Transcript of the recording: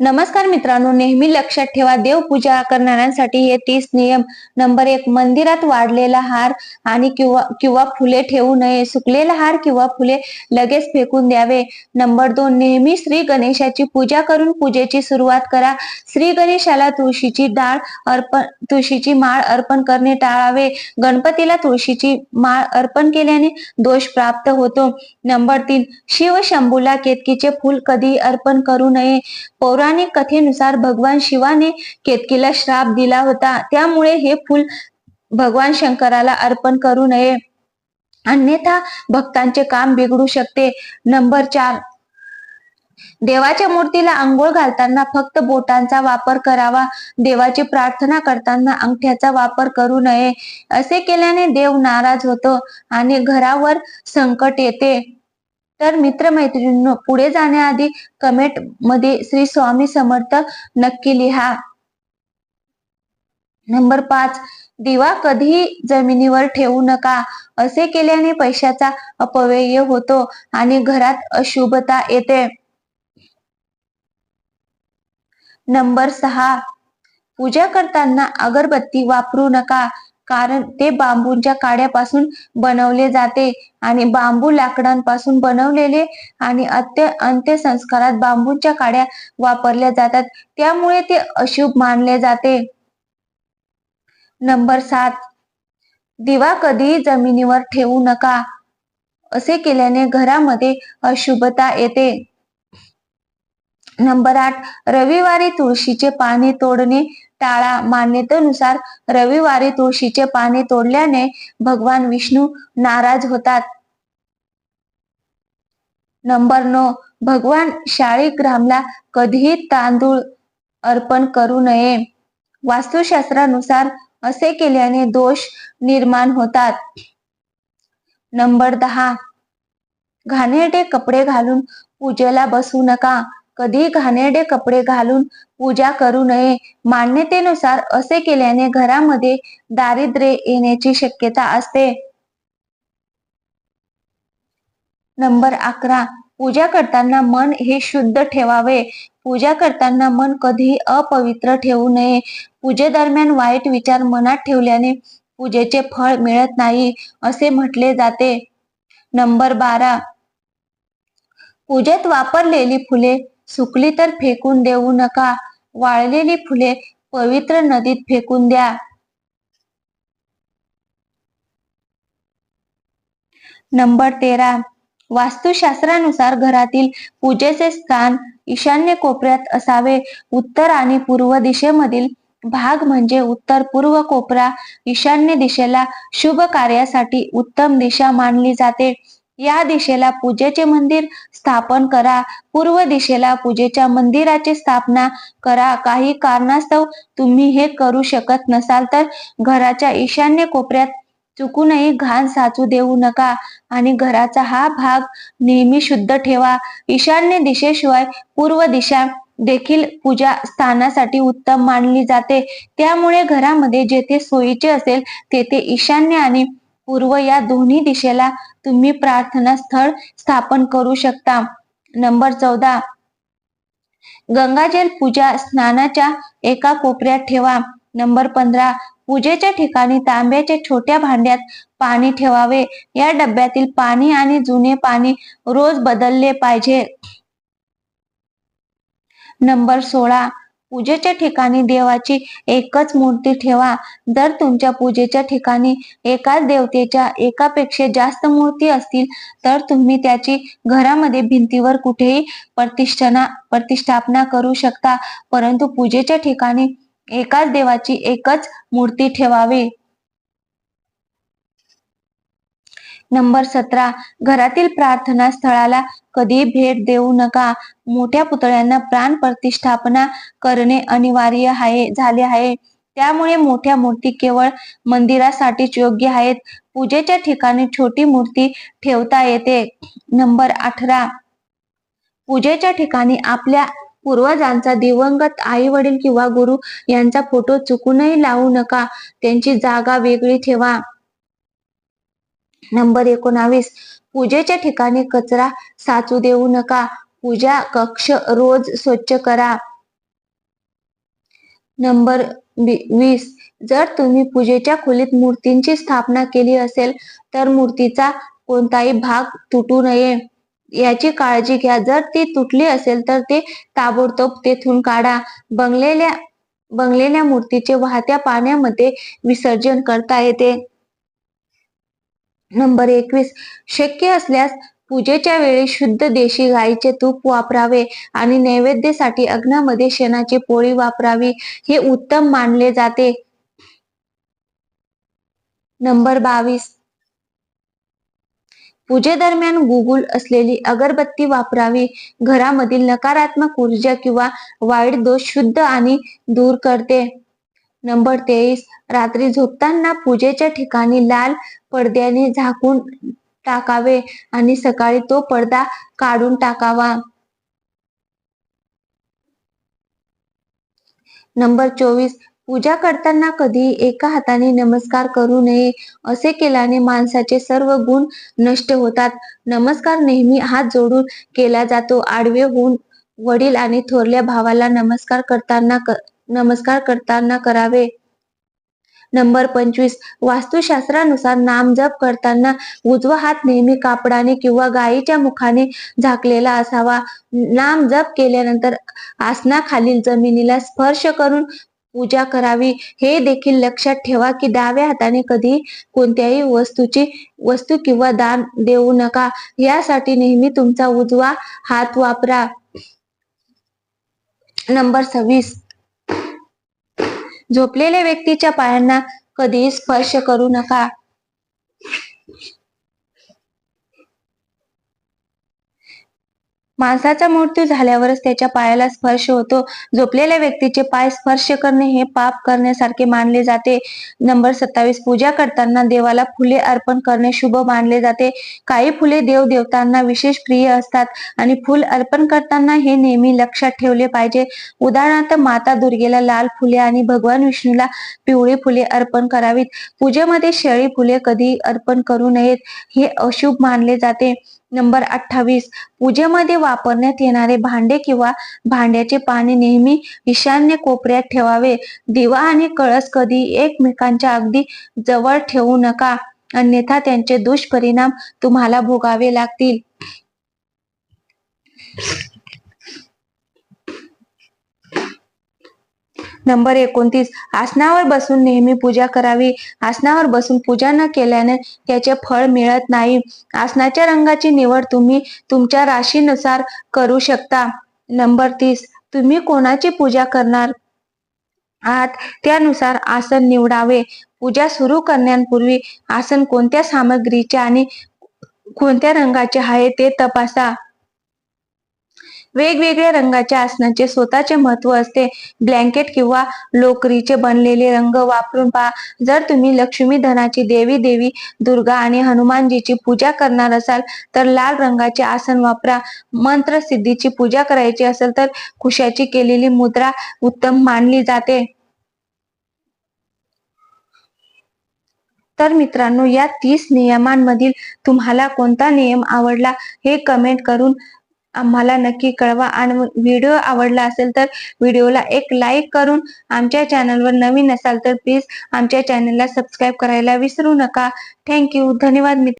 नमस्कार मित्रांनो नेहमी लक्षात ठेवा देवपूजा करणाऱ्यांसाठी हे तीस नियम. नंबर एक मंदिरात वाढलेला हार आणि किंवा किंवा फुले ठेवू नये. सुकलेला हार किंवा फुले लगेच फेकून द्यावे. नंबर दोन नेहमी श्री गणेशाची पूजा करून पूजेची सुरुवात करा. श्री गणेशाला तुळशीची डाळ अर्पण तुळशीची माळ अर्पण करणे टाळावे. गणपतीला तुळशीची माळ अर्पण केल्याने दोष प्राप्त होतो. नंबर तीन शिव शंभूला केतकीचे फूल कधी अर्पण करू नये. पौराणिक कथेनुसार भगवान शिवाने केतकीला श्राप दिला होता. त्यामुळे हे फूल भगवान शंकराला अर्पण करू नये. अन्यथा भक्तांचे काम बिघडू शकते. नंबर चार. देवाच्या मूर्तीला आंघोळ घालताना फक्त बोटांचा वापर करावा. देवाची प्रार्थना करताना अंगठ्याचा वापर करू नये. असे केल्याने देव नाराज होतो आणि घरावर संकट येते. तर मित्रमैत्रिणींनो पुढे जाण्याआधी कमेंटमध्ये श्री स्वामी समर्थ नक्की लिहा. नंबर पाच दिवा कधीही जमिनीवर ठेवू नका. असे केल्याने पैशाचा अपव्यय होतो आणि घरात अशुभता येते. नंबर सहा पूजा करताना अगरबत्ती वापरू नका. कारण ते बांबूंच्या काड्यापासून बनवले जाते आणि बांबू लाकडांपासून बनवलेले आणि अत्य अंत्यसंस्कारात बांबूंच्या काड्या वापरल्या जातात. त्यामुळे ते अशुभ मानले जाते. नंबर सात दिवा कधीही जमिनीवर ठेवू नका असे केल्याने घरामध्ये अशुभता येते. नंबर आठ रविवारी तुळशीचे पाने तोडणे टाळा. मान्यतेनुसार रविवारी तुळशीचे पाने तोडल्याने भगवान विष्णू नाराज होतात. नंबर नऊ भगवान शाळीग्रामला कधीही तांदूळ अर्पण करू नये. वास्तुशास्त्रानुसार असे केल्याने दोष निर्माण होतात. नंबर दहा. घाणेरडे कपडे घालून पूजेला बसू नका. कधी घाणेरडे कपडे घालून पूजा करू नये. मान्यतेनुसार असे केल्याने घरामध्ये दारिद्र्य येण्याची शक्यता असते. नंबर अकरा. पूजा करताना मन हे शुद्ध ठेवावे. पूजा करताना मन कधीही अपवित्र ठेवू नये. पूजेदरम्यान वाईट विचार मनात ठेवल्याने पूजेचे फळ मिळत नाही असे म्हटले जाते. नंबर बारा. पूजेत वापरलेली फुले सुकली तर फेकून देऊ नका. वाळलेली फुले पवित्र नदीत फेकून द्या. नंबर तेरा. वास्तुशास्त्रानुसार घरातील पूजेचे स्थान ईशान्य कोपऱ्यात असावे. उत्तर आणि पूर्व दिशेमधील भाग म्हणजे उत्तर पूर्व कोपरा ईशान्य दिशेला शुभ कार्यासाठी उत्तम दिशा मानली जाते. या दिशेला पूजेचे मंदिर स्थापन करा. पूर्व दिशेला पूजेच्या मंदिराची स्थापना करा. काही कारणास्तव तुम्ही हे करू शकत नसाल तर घराच्या ईशान्य कोपऱ्यात चुकूनही घाण साचू देऊ नका आणि घराचा हा भाग नेहमी शुद्ध ठेवा. ईशान्य दिशेशिवाय पूर्व दिशा देखील पूजा स्थानासाठी उत्तम मानली जाते. त्यामुळे घरामध्ये जेथे सोयीचे असेल तेथे ईशान्य आणि पूर्व या दोन्ही दिशेला तुम्ही प्रार्थना स्थळ स्थापन करू शकता. नंबर चौदा. गंगाजल पूजा स्नानाच्या एका कोपऱ्यात ठेवा. नंबर पंधरा. पूजेच्या ठिकाणी तांब्याच्या छोट्या भांड्यात पाणी ठेवावे. या डब्यातील पाणी आणि जुने पाणी रोज बदलले पाहिजे. नंबर सोळा. पूजेच्या ठिकाणी देवाची एकच मूर्ती ठेवा. जर तुमच्या पूजेच्या ठिकाणी एकाच देवतेच्या एकापेक्षा जास्त मूर्ती असतील तर तुम्ही त्याची घरामध्ये भिंतीवर कुठेही प्रतिष्ठाना प्रतिष्ठापना करू शकता. परंतु पूजेच्या ठिकाणी एकाच देवाची एकच मूर्ती ठेवावी. नंबर सतरा घरातील प्रार्थना स्थळाला कधी भेट देऊ नका. मोठ्या पुतळ्यांना प्राण प्रतिष्ठापना करणे अनिवार्य आहे झाले आहे. त्यामुळे मोठ्या मूर्ती केवळ मंदिरासाठीच योग्य आहेत. पूजेच्या ठिकाणी छोटी मूर्ती ठेवता येते. नंबर अठरा पूजेच्या ठिकाणी आपल्या पूर्वजांचा दिवंगत आई वडील किंवा गुरु यांचा फोटो चुकूनही लावू नका. त्यांची जागा वेगळी ठेवा. नंबर एकोणावीस. पूजेच्या ठिकाणी कचरा साचू देऊ नका. पूजा कक्ष रोज स्वच्छ करा. नंबर वीस. जर तुम्ही पूजेच्या खोलीत मूर्तींची स्थापना केली असेल तर मूर्तीचा कोणताही भाग तुटू नये. याची काळजी घ्या. जर ती तुटली असेल तर ते ताबडतोब तेथून काढा. बंगलेल्या बंगलेल्या मूर्तीचे वाहत्या पाण्यामध्ये विसर्जन करता येते. नंबर एकवीस. शक्य असल्यास पूजेच्या वेळी शुद्ध देशी गाईचे तूप वापरावे आणि नैवेद्यासाठी अग्नामध्ये शेणाची पोळी वापरावी. हे उत्तम मानले जाते. नंबर बावीस. पूजेदरम्यान गुगुल असलेली अगरबत्ती वापरावी. घरामधील नकारात्मक ऊर्जा किंवा वाईट दोष शुद्ध आणि दूर करते. नंबर तेवीस. रात्री झोपताना पूजेच्या ठिकाणी लाल पडद्याने झाकून टाकावे आणि सकाळी तो पडदा काढून टाकावा. नंबर चोवीस. पूजा करताना कधी एका हाताने नमस्कार करू नये असे केल्याने माणसाचे सर्व गुण नष्ट होतात. नमस्कार नेहमी हात जोडून केला जातो. आडवे होऊन वडील आणि थोरल्या भावाला नमस्कार करताना नमस्कार करताना करावे. नंबर पंचवीस. वास्तुशास्त्रानुसार नाम जप करताना उजवा हात नेहमी कापडाने किंवा गायीच्या मुखाने झाकलेला असावा. नाम जप केल्यानंतर आसनाखालील जमिनीला स्पर्श करून पूजा करावी. हे देखील लक्षात ठेवा की डाव्या हाताने कधी कोणत्याही वस्तूची वस्तू किंवा दान देऊ नका. यासाठी नेहमी तुमचा उजवा हात वापरा. नंबर सव्वीस. झोपलेल्या व्यक्तीच्या पायांना कधी स्पर्श करू नका. माणसाचा मृत्यू झाल्यावरच त्याच्या पायाला स्पर्श होतो. झोपलेल्या व्यक्तीचे पाय स्पर्श करणे हे पाप करण्यासारखे मानले जाते. नंबर सत्तावीस पूजा करताना देवाला फुले अर्पण करणे शुभ मानले जाते. काही फुले देव देवतांना विशेष प्रिय असतात आणि फुल अर्पण करताना हे नेहमी लक्षात ठेवले पाहिजे. उदाहरणार्थ माता दुर्गेला लाल फुले आणि भगवान विष्णूला पिवळी फुले अर्पण करावीत. पूजेमध्ये शेळी फुले कधी अर्पण करू नयेत हे अशुभ मानले जाते. नंबर अठ्ठावीस. पूजेमध्ये वापरण्यात येणारे भांडे किंवा भांड्याचे पाणी नेहमी ईशान्य कोपऱ्यात ठेवावे. दिवा आणि कळस कधी एकमेकांच्या अगदी जवळ ठेवू नका. अन्यथा त्यांचे दुष्परिणाम तुम्हाला भोगावे लागतील. नंबर एकोणतीस. आसनावर बसून नेहमी पूजा करावी. आसनावर बसून पूजा न केल्याने त्याचे फळ मिळत नाही. आसनाच्या रंगाची निवड तुम्ही तुमच्या राशीनुसार करू शकता. नंबर तीस. तुम्ही कोणाची पूजा करणार आहात? त्यानुसार आसन निवडावे. पूजा सुरू करण्यापूर्वी आसन कोणत्या सामग्रीचे आणि कोणत्या रंगाचे आहे ते तपासा. वेगवेगळ्या रंगाच्या आसनाचे स्वतःचे महत्त्व असते. ब्लँकेट किंवा लोकरीचे बनलेले रंग वापरून पहा. जर तुम्ही लक्ष्मी धनाची देवी देवी दुर्गा आणि हनुमानजीची पूजा करणार असाल तर लाल रंगाचे आसन वापरा. मंत्र सिद्धीची पूजा करायची असेल तर कुशाची केलेली मुद्रा उत्तम मानली जाते. तर मित्रांनो या तीस नियमांमधील तुम्हाला कोणता नियम आवडला हे कमेंट करून आम्हाला नक्की कळवा. आणि व्हिडिओ आवडला असेल तर व्हिडिओला एक लाईक करून आमच्या चॅनलवर नवीन असाल तर प्लीज आमच्या चॅनलला सबस्क्राईब करायला विसरू नका. थँक्यू धन्यवाद मित्र